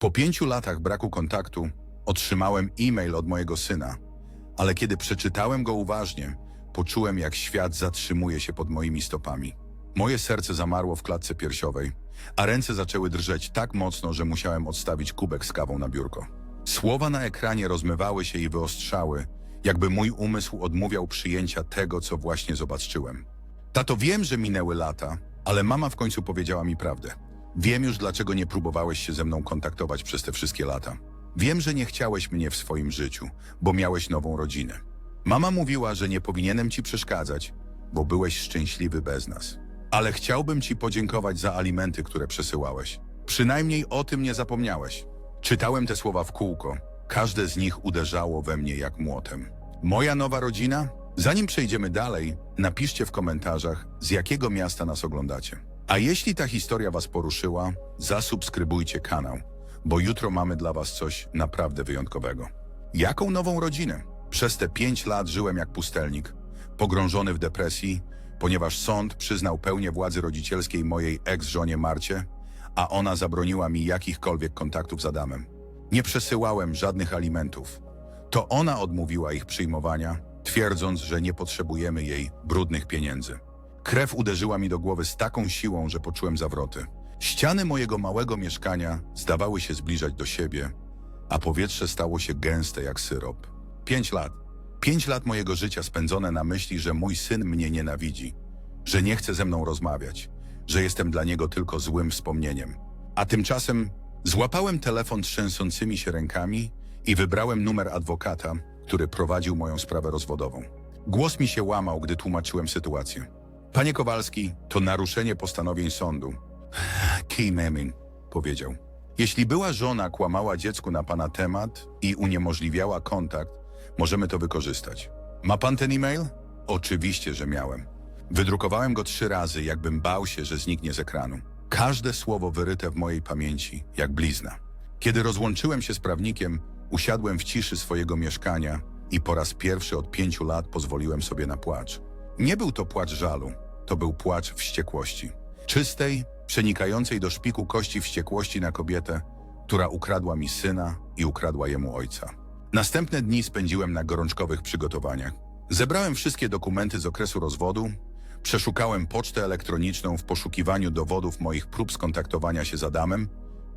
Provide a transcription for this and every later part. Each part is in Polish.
Po pięciu latach braku kontaktu otrzymałem e-mail od mojego syna, ale kiedy przeczytałem go uważnie, poczułem jak świat zatrzymuje się pod moimi stopami. Moje serce zamarło w klatce piersiowej, a ręce zaczęły drżeć tak mocno, że musiałem odstawić kubek z kawą na biurko. Słowa na ekranie rozmywały się i wyostrzały, jakby mój umysł odmówił przyjęcia tego, co właśnie zobaczyłem. Tato, wiem, że minęły lata, ale mama w końcu powiedziała mi prawdę. Wiem już, dlaczego nie próbowałeś się ze mną kontaktować przez te wszystkie lata. Wiem, że nie chciałeś mnie w swoim życiu, bo miałeś nową rodzinę. Mama mówiła, że nie powinienem ci przeszkadzać, bo byłeś szczęśliwy bez nas. Ale chciałbym ci podziękować za alimenty, które przesyłałeś. Przynajmniej o tym nie zapomniałeś. Czytałem te słowa w kółko. Każde z nich uderzało we mnie jak młotem. Moja nowa rodzina? Zanim przejdziemy dalej, napiszcie w komentarzach, z jakiego miasta nas oglądacie. A jeśli ta historia Was poruszyła, zasubskrybujcie kanał, bo jutro mamy dla Was coś naprawdę wyjątkowego. Jaką nową rodzinę? Przez te pięć lat żyłem jak pustelnik, pogrążony w depresji, ponieważ sąd przyznał pełnię władzy rodzicielskiej mojej ex-żonie Marcie, a ona zabroniła mi jakichkolwiek kontaktów z Adamem. Nie przesyłałem żadnych alimentów. To ona odmówiła ich przyjmowania, twierdząc, że nie potrzebujemy jej brudnych pieniędzy. Krew uderzyła mi do głowy z taką siłą, że poczułem zawroty. Ściany mojego małego mieszkania zdawały się zbliżać do siebie, a powietrze stało się gęste jak syrop. Pięć lat. Pięć lat mojego życia spędzone na myśli, że mój syn mnie nienawidzi, że nie chce ze mną rozmawiać, że jestem dla niego tylko złym wspomnieniem. A tymczasem złapałem telefon trzęsącymi się rękami i wybrałem numer adwokata, który prowadził moją sprawę rozwodową. Głos mi się łamał, gdy tłumaczyłem sytuację. Panie Kowalski, to naruszenie postanowień sądu. Key Meming, powiedział. Jeśli była żona kłamała dziecku na pana temat i uniemożliwiała kontakt, możemy to wykorzystać. Ma pan ten e-mail? Oczywiście, że miałem. Wydrukowałem go trzy razy, jakbym bał się, że zniknie z ekranu. Każde słowo wyryte w mojej pamięci, jak blizna. Kiedy rozłączyłem się z prawnikiem, usiadłem w ciszy swojego mieszkania i po raz pierwszy od pięciu lat pozwoliłem sobie na płacz. Nie był to płacz żalu, to był płacz wściekłości. Czystej, przenikającej do szpiku kości wściekłości na kobietę, która ukradła mi syna i ukradła jemu ojca. Następne dni spędziłem na gorączkowych przygotowaniach. Zebrałem wszystkie dokumenty z okresu rozwodu, przeszukałem pocztę elektroniczną w poszukiwaniu dowodów moich prób skontaktowania się z Adamem,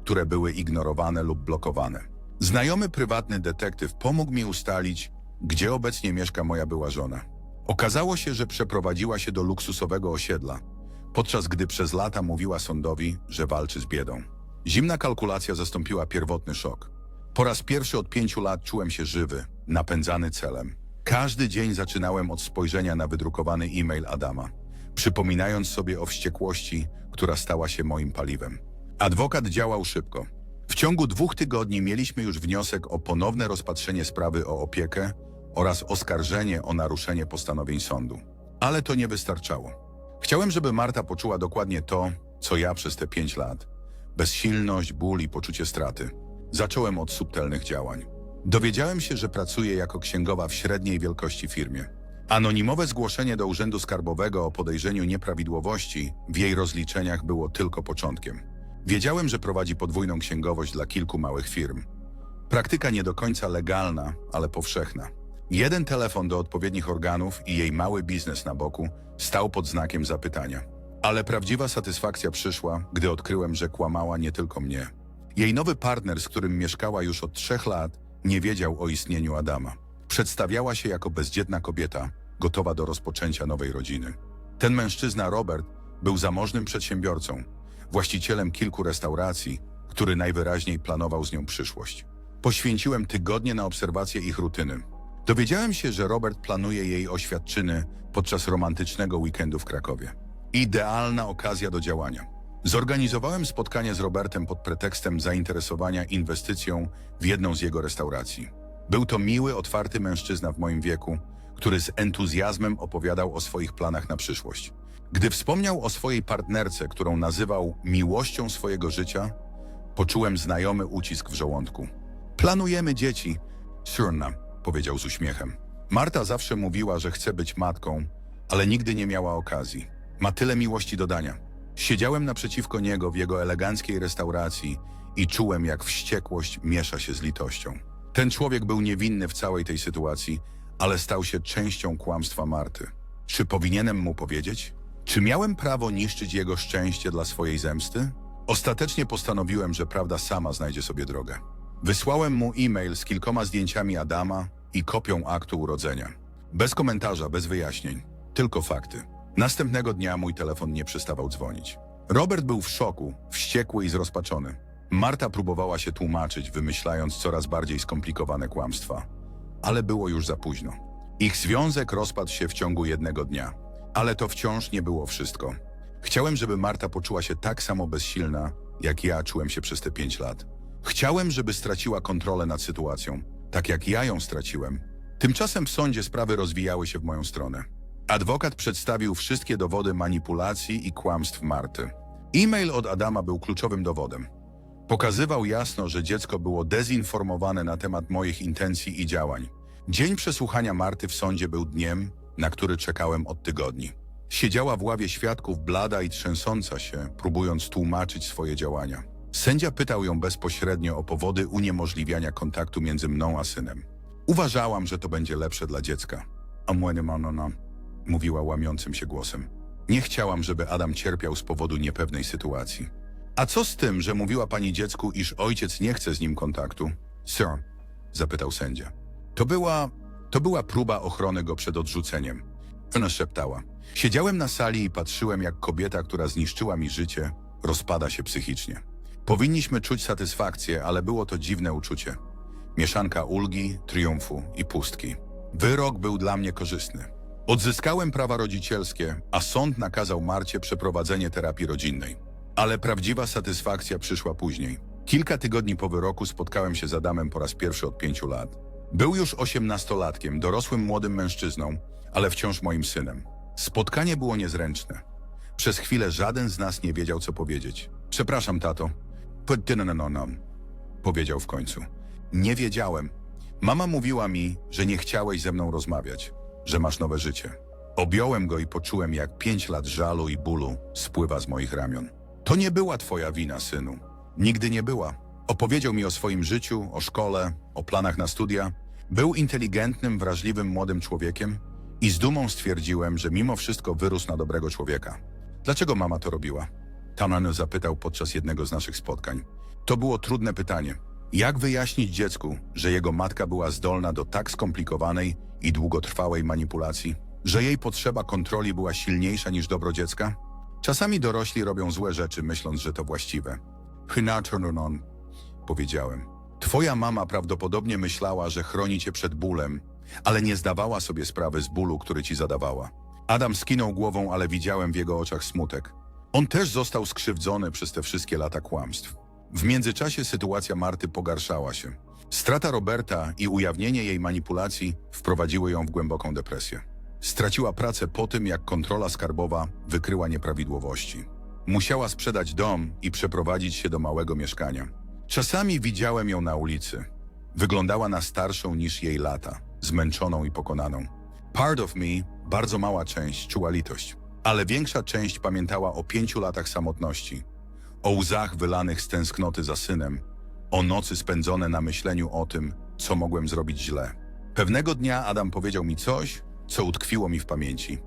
które były ignorowane lub blokowane. Znajomy prywatny detektyw pomógł mi ustalić, gdzie obecnie mieszka moja była żona. Okazało się, że przeprowadziła się do luksusowego osiedla, podczas gdy przez lata mówiła sądowi, że walczy z biedą. Zimna kalkulacja zastąpiła pierwotny szok. Po raz pierwszy od pięciu lat czułem się żywy, napędzany celem. Każdy dzień zaczynałem od spojrzenia na wydrukowany e-mail Adama, przypominając sobie o wściekłości, która stała się moim paliwem. Adwokat działał szybko. W ciągu dwóch tygodni mieliśmy już wniosek o ponowne rozpatrzenie sprawy o opiekę oraz oskarżenie o naruszenie postanowień sądu. Ale to nie wystarczało. Chciałem, żeby Marta poczuła dokładnie to, co ja przez te pięć lat. Bezsilność, ból i poczucie straty. Zacząłem od subtelnych działań. Dowiedziałem się, że pracuję jako księgowa w średniej wielkości firmie. Anonimowe zgłoszenie do Urzędu Skarbowego o podejrzeniu nieprawidłowości w jej rozliczeniach było tylko początkiem. Wiedziałem, że prowadzi podwójną księgowość dla kilku małych firm. Praktyka nie do końca legalna, ale powszechna. Jeden telefon do odpowiednich organów i jej mały biznes na boku stał pod znakiem zapytania. Ale prawdziwa satysfakcja przyszła, gdy odkryłem, że kłamała nie tylko mnie. Jej nowy partner, z którym mieszkała już od trzech lat, nie wiedział o istnieniu Adama. Przedstawiała się jako bezdzietna kobieta, gotowa do rozpoczęcia nowej rodziny. Ten mężczyzna, Robert, był zamożnym przedsiębiorcą, właścicielem kilku restauracji, który najwyraźniej planował z nią przyszłość. Poświęciłem tygodnie na obserwację ich rutyny. Dowiedziałem się, że Robert planuje jej oświadczyny podczas romantycznego weekendu w Krakowie. Idealna okazja do działania. Zorganizowałem spotkanie z Robertem pod pretekstem zainteresowania inwestycją w jedną z jego restauracji. Był to miły, otwarty mężczyzna w moim wieku, który z entuzjazmem opowiadał o swoich planach na przyszłość. Gdy wspomniał o swojej partnerce, którą nazywał miłością swojego życia, poczułem znajomy ucisk w żołądku. Planujemy dzieci, Surna, powiedział z uśmiechem. Marta zawsze mówiła, że chce być matką, ale nigdy nie miała okazji. Ma tyle miłości do dania. Siedziałem naprzeciwko niego w jego eleganckiej restauracji i czułem, jak wściekłość miesza się z litością. Ten człowiek był niewinny w całej tej sytuacji, ale stał się częścią kłamstwa Marty. Czy powinienem mu powiedzieć? Czy miałem prawo niszczyć jego szczęście dla swojej zemsty? Ostatecznie postanowiłem, że prawda sama znajdzie sobie drogę. Wysłałem mu e-mail z kilkoma zdjęciami Adama i kopią aktu urodzenia. Bez komentarza, bez wyjaśnień, tylko fakty. Następnego dnia mój telefon nie przestawał dzwonić. Robert był w szoku, wściekły i zrozpaczony. Marta próbowała się tłumaczyć, wymyślając coraz bardziej skomplikowane kłamstwa. Ale było już za późno. Ich związek rozpadł się w ciągu jednego dnia. Ale to wciąż nie było wszystko. Chciałem, żeby Marta poczuła się tak samo bezsilna, jak ja czułem się przez te pięć lat. Chciałem, żeby straciła kontrolę nad sytuacją, tak jak ja ją straciłem. Tymczasem w sądzie sprawy rozwijały się w moją stronę. Adwokat przedstawił wszystkie dowody manipulacji i kłamstw Marty. E-mail od Adama był kluczowym dowodem. Pokazywał jasno, że dziecko było dezinformowane na temat moich intencji i działań. Dzień przesłuchania Marty w sądzie był dniem, na który czekałem od tygodni. Siedziała w ławie świadków blada i trzęsąca się, próbując tłumaczyć swoje działania. Sędzia pytał ją bezpośrednio o powody uniemożliwiania kontaktu między mną a synem. Uważałam, że to będzie lepsze dla dziecka. A manona, mówiła łamiącym się głosem. Nie chciałam, żeby Adam cierpiał z powodu niepewnej sytuacji. A co z tym, że mówiła pani dziecku, iż ojciec nie chce z nim kontaktu? Sir, zapytał sędzia. To była, to była próba ochrony go przed odrzuceniem. Ona szeptała. Siedziałem na sali i patrzyłem, jak kobieta, która zniszczyła mi życie, rozpada się psychicznie. Powinniśmy czuć satysfakcję, ale było to dziwne uczucie. Mieszanka ulgi, triumfu i pustki. Wyrok był dla mnie korzystny. Odzyskałem prawa rodzicielskie, a sąd nakazał Marcie przeprowadzenie terapii rodzinnej. Ale prawdziwa satysfakcja przyszła później. Kilka tygodni po wyroku spotkałem się z Adamem po raz pierwszy od pięciu lat. Był już osiemnastolatkiem, dorosłym młodym mężczyzną, ale wciąż moim synem. Spotkanie było niezręczne. Przez chwilę żaden z nas nie wiedział, co powiedzieć. Przepraszam, tato. Pydynenonom, powiedział w końcu. Nie wiedziałem. Mama mówiła mi, że nie chciałeś ze mną rozmawiać, że masz nowe życie. Objąłem go i poczułem, jak pięć lat żalu i bólu spływa z moich ramion. To nie była twoja wina, synu. Nigdy nie była. Opowiedział mi o swoim życiu, o szkole, o planach na studia. Był inteligentnym, wrażliwym młodym człowiekiem i z dumą stwierdziłem, że mimo wszystko wyrósł na dobrego człowieka. Dlaczego mama to robiła? Tanan zapytał podczas jednego z naszych spotkań. To było trudne pytanie. Jak wyjaśnić dziecku, że jego matka była zdolna do tak skomplikowanej i długotrwałej manipulacji, że jej potrzeba kontroli była silniejsza niż dobro dziecka? Czasami dorośli robią złe rzeczy, myśląc, że to właściwe. Hynatronon, powiedziałem. Twoja mama prawdopodobnie myślała, że chroni cię przed bólem, ale nie zdawała sobie sprawy z bólu, który ci zadawała. Adam skinął głową, ale widziałem w jego oczach smutek. On też został skrzywdzony przez te wszystkie lata kłamstw. W międzyczasie sytuacja Marty pogarszała się. Strata Roberta i ujawnienie jej manipulacji wprowadziły ją w głęboką depresję. Straciła pracę po tym, jak kontrola skarbowa wykryła nieprawidłowości. Musiała sprzedać dom i przeprowadzić się do małego mieszkania. Czasami widziałem ją na ulicy. Wyglądała na starszą niż jej lata, zmęczoną i pokonaną. Part of me, bardzo mała część, czuła litość, ale większa część pamiętała o pięciu latach samotności, o łzach wylanych z tęsknoty za synem, o nocy spędzone na myśleniu o tym, co mogłem zrobić źle. Pewnego dnia Adam powiedział mi coś, co utkwiło mi w pamięci.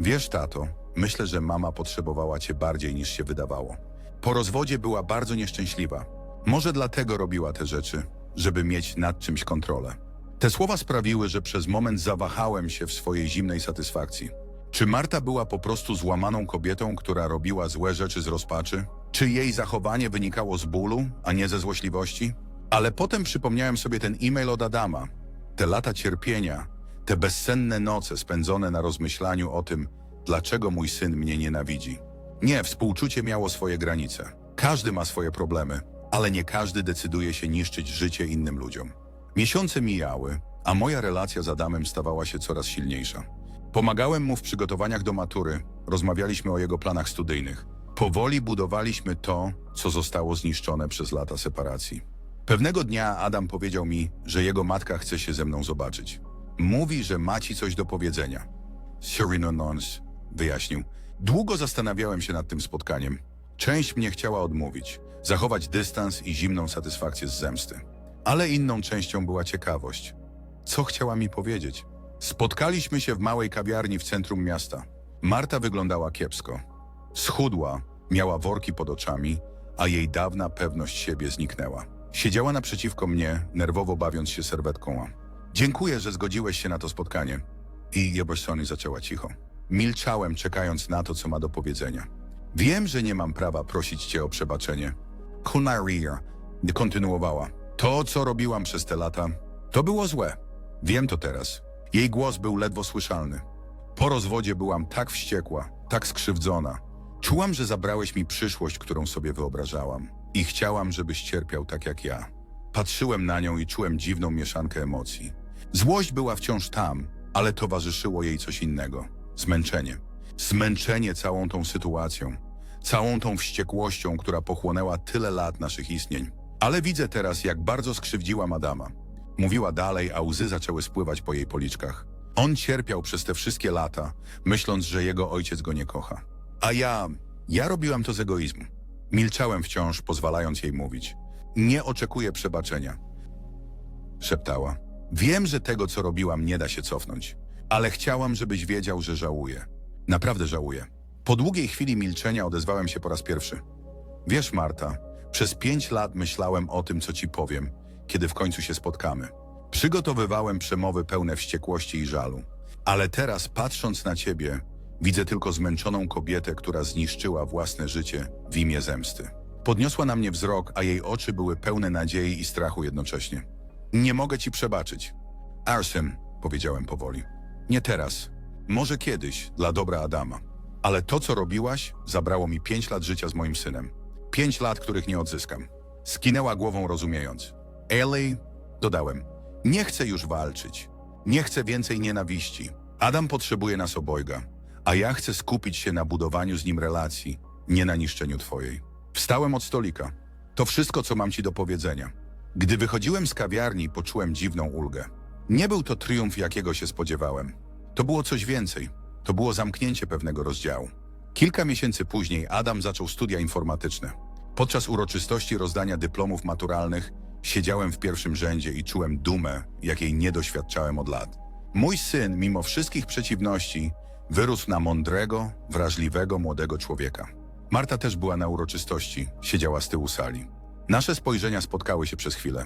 Wiesz, tato, myślę, że mama potrzebowała cię bardziej niż się wydawało. Po rozwodzie była bardzo nieszczęśliwa. Może dlatego robiła te rzeczy, żeby mieć nad czymś kontrolę. Te słowa sprawiły, że przez moment zawahałem się w swojej zimnej satysfakcji. Czy Marta była po prostu złamaną kobietą, która robiła złe rzeczy z rozpaczy? Czy jej zachowanie wynikało z bólu, a nie ze złośliwości? Ale potem przypomniałem sobie ten e-mail od Adama. Te lata cierpienia, te bezsenne noce spędzone na rozmyślaniu o tym, dlaczego mój syn mnie nienawidzi. Nie, współczucie miało swoje granice. Każdy ma swoje problemy, ale nie każdy decyduje się niszczyć życie innym ludziom. Miesiące mijały, a moja relacja z Adamem stawała się coraz silniejsza. Pomagałem mu w przygotowaniach do matury, rozmawialiśmy o jego planach studyjnych. Powoli budowaliśmy to, co zostało zniszczone przez lata separacji. Pewnego dnia Adam powiedział mi, że jego matka chce się ze mną zobaczyć. Mówi, że ma ci coś do powiedzenia. Serino Nons, wyjaśnił. Długo zastanawiałem się nad tym spotkaniem. Część mnie chciała odmówić. zachować dystans i zimną satysfakcję z zemsty. Ale inną częścią była ciekawość. Co chciała mi powiedzieć? Spotkaliśmy się w małej kawiarni w centrum miasta. Marta wyglądała kiepsko. Schudła, miała worki pod oczami, a jej dawna pewność siebie zniknęła. Siedziała naprzeciwko mnie, nerwowo bawiąc się serwetką. Dziękuję, że zgodziłeś się na to spotkanie. I Jebersoni zaczęła cicho. Milczałem, czekając na to, co ma do powiedzenia. Wiem, że nie mam prawa prosić cię o przebaczenie. Kunaria kontynuowała. To, co robiłam przez te lata, to było złe. Wiem to teraz. Jej głos był ledwo słyszalny. Po rozwodzie byłam tak wściekła, tak skrzywdzona. Czułam, że zabrałeś mi przyszłość, którą sobie wyobrażałam. I chciałam, żebyś cierpiał tak jak ja. Patrzyłem na nią i czułem dziwną mieszankę emocji. Złość była wciąż tam, ale towarzyszyło jej coś innego. Zmęczenie. Zmęczenie całą tą sytuacją. Całą tą wściekłością, która pochłonęła tyle lat naszych istnień. Ale widzę teraz, jak bardzo skrzywdziła Adama. Mówiła dalej, a łzy zaczęły spływać po jej policzkach. On cierpiał przez te wszystkie lata, myśląc, że jego ojciec go nie kocha. A ja, ja robiłam to z egoizmu. Milczałem wciąż, pozwalając jej mówić. Nie oczekuję przebaczenia. Szeptała. Wiem, że tego, co robiłam, nie da się cofnąć. Ale chciałam, żebyś wiedział, że żałuję. Naprawdę żałuję. Po długiej chwili milczenia odezwałem się po raz pierwszy. Wiesz, Marta, przez pięć lat myślałem o tym, co ci powiem, kiedy w końcu się spotkamy. Przygotowywałem przemowy pełne wściekłości i żalu. Ale teraz, patrząc na ciebie, widzę tylko zmęczoną kobietę, która zniszczyła własne życie w imię zemsty. Podniosła na mnie wzrok, a jej oczy były pełne nadziei i strachu jednocześnie. Nie mogę ci przebaczyć. Arsem, powiedziałem powoli. Nie teraz. Może kiedyś, dla dobra Adama. Ale to, co robiłaś, zabrało mi pięć lat życia z moim synem. Pięć lat, których nie odzyskam. Skinęła głową, rozumiejąc. Ellie, dodałem, nie chcę już walczyć. Nie chcę więcej nienawiści. Adam potrzebuje nas obojga, a ja chcę skupić się na budowaniu z nim relacji, nie na niszczeniu twojej. Wstałem od stolika. To wszystko, co mam ci do powiedzenia. Gdy wychodziłem z kawiarni, poczułem dziwną ulgę. Nie był to triumf, jakiego się spodziewałem. To było coś więcej. To było zamknięcie pewnego rozdziału. Kilka miesięcy później Adam zaczął studia informatyczne. Podczas uroczystości rozdania dyplomów maturalnych siedziałem w pierwszym rzędzie i czułem dumę, jakiej nie doświadczałem od lat. Mój syn, mimo wszystkich przeciwności, wyrósł na mądrego, wrażliwego młodego człowieka. Marta też była na uroczystości, siedziała z tyłu sali. Nasze spojrzenia spotkały się przez chwilę.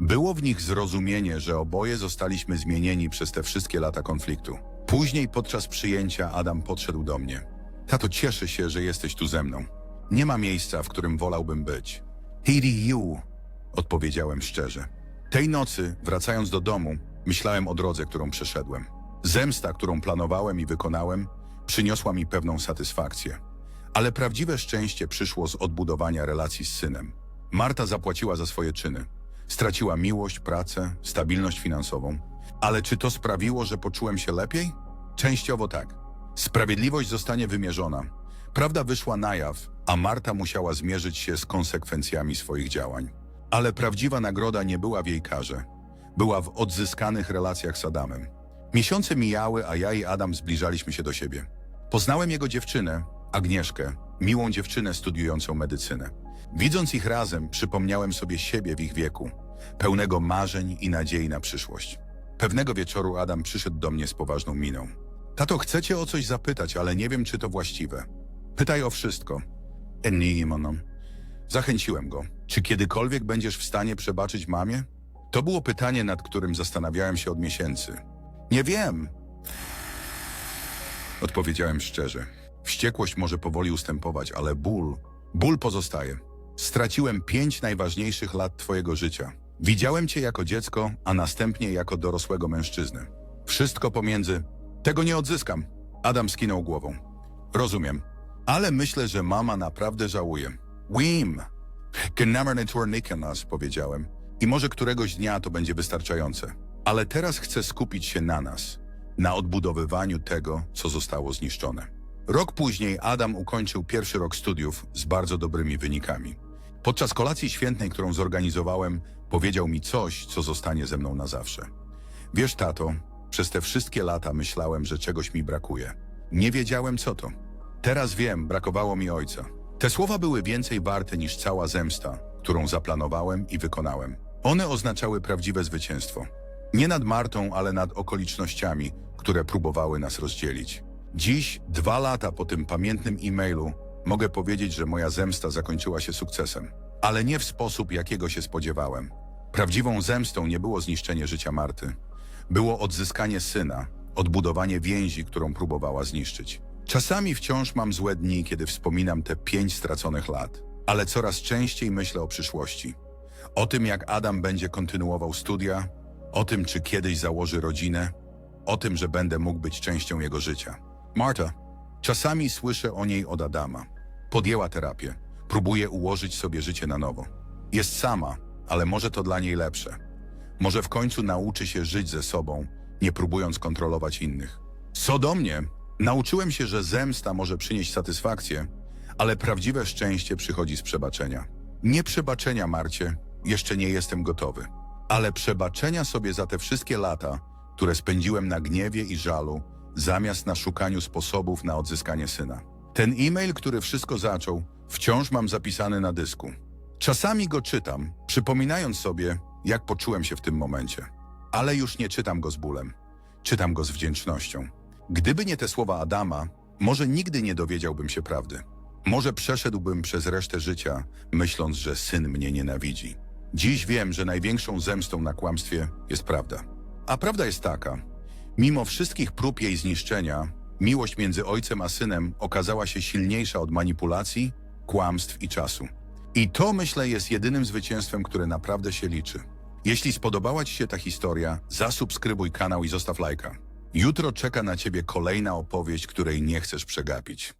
Było w nich zrozumienie, że oboje zostaliśmy zmienieni przez te wszystkie lata konfliktu. Później podczas przyjęcia Adam podszedł do mnie. Tato, cieszę się, że jesteś tu ze mną. Nie ma miejsca, w którym wolałbym być. Hiri you, odpowiedziałem szczerze. Tej nocy, wracając do domu, myślałem o drodze, którą przeszedłem. Zemsta, którą planowałem i wykonałem, przyniosła mi pewną satysfakcję. Ale prawdziwe szczęście przyszło z odbudowania relacji z synem. Marta zapłaciła za swoje czyny. Straciła miłość, pracę, stabilność finansową. Ale czy to sprawiło, że poczułem się lepiej? Częściowo tak. Sprawiedliwość zostanie wymierzona. Prawda wyszła na jaw, a Marta musiała zmierzyć się z konsekwencjami swoich działań. Ale prawdziwa nagroda nie była w jej karze. Była w odzyskanych relacjach z Adamem. Miesiące mijały, a ja i Adam zbliżaliśmy się do siebie. Poznałem jego dziewczynę, Agnieszkę, miłą dziewczynę studiującą medycynę. Widząc ich razem, przypomniałem sobie siebie w ich wieku, pełnego marzeń i nadziei na przyszłość. Pewnego wieczoru Adam przyszedł do mnie z poważną miną. Tato, chcę cię o coś zapytać, ale nie wiem, czy to właściwe. Pytaj o wszystko. Enni monom. Zachęciłem go. Czy kiedykolwiek będziesz w stanie przebaczyć mamie? To było pytanie, nad którym zastanawiałem się od miesięcy. Nie wiem. Odpowiedziałem szczerze. Wściekłość może powoli ustępować, ale ból, ból pozostaje. Straciłem pięć najważniejszych lat twojego życia. Widziałem cię jako dziecko, a następnie jako dorosłego mężczyznę. Wszystko pomiędzy. Tego nie odzyskam. Adam skinął głową. Rozumiem. Ale myślę, że mama naprawdę żałuje. Wim! Nas, powiedziałem. I może któregoś dnia to będzie wystarczające. Ale teraz chcę skupić się na nas. Na odbudowywaniu tego, co zostało zniszczone. Rok później Adam ukończył pierwszy rok studiów z bardzo dobrymi wynikami. Podczas kolacji świętnej, którą zorganizowałem, powiedział mi coś, co zostanie ze mną na zawsze. Wiesz, tato, przez te wszystkie lata myślałem, że czegoś mi brakuje. Nie wiedziałem, co to. Teraz wiem, brakowało mi ojca. Te słowa były więcej warte niż cała zemsta, którą zaplanowałem i wykonałem. One oznaczały prawdziwe zwycięstwo. Nie nad Martą, ale nad okolicznościami, które próbowały nas rozdzielić. Dziś, dwa lata po tym pamiętnym e-mailu, mogę powiedzieć, że moja zemsta zakończyła się sukcesem. Ale nie w sposób, jakiego się spodziewałem. Prawdziwą zemstą nie było zniszczenie życia Marty. Było odzyskanie syna, odbudowanie więzi, którą próbowała zniszczyć. Czasami wciąż mam złe dni, kiedy wspominam te pięć straconych lat, ale coraz częściej myślę o przyszłości. O tym, jak Adam będzie kontynuował studia, o tym, czy kiedyś założy rodzinę, o tym, że będę mógł być częścią jego życia. Marta, czasami słyszę o niej od Adama. Podjęła terapię, próbuje ułożyć sobie życie na nowo. Jest sama, ale może to dla niej lepsze. Może w końcu nauczy się żyć ze sobą, nie próbując kontrolować innych. Co do mnie, nauczyłem się, że zemsta może przynieść satysfakcję, ale prawdziwe szczęście przychodzi z przebaczenia. Nie przebaczenia, Marcie, jeszcze nie jestem gotowy, ale przebaczenia sobie za te wszystkie lata, które spędziłem na gniewie i żalu, zamiast na szukaniu sposobów na odzyskanie syna. Ten e-mail, który wszystko zaczął, wciąż mam zapisany na dysku. Czasami go czytam, przypominając sobie, jak poczułem się w tym momencie. Ale już nie czytam go z bólem. Czytam go z wdzięcznością. Gdyby nie te słowa Adama, może nigdy nie dowiedziałbym się prawdy. Może przeszedłbym przez resztę życia, myśląc, że syn mnie nienawidzi. Dziś wiem, że największą zemstą na kłamstwie jest prawda. A prawda jest taka: mimo wszystkich prób jej zniszczenia, miłość między ojcem a synem okazała się silniejsza od manipulacji, kłamstw i czasu. I to, myślę, jest jedynym zwycięstwem, które naprawdę się liczy. Jeśli spodobała Ci się ta historia, zasubskrybuj kanał i zostaw lajka. Jutro czeka na Ciebie kolejna opowieść, której nie chcesz przegapić.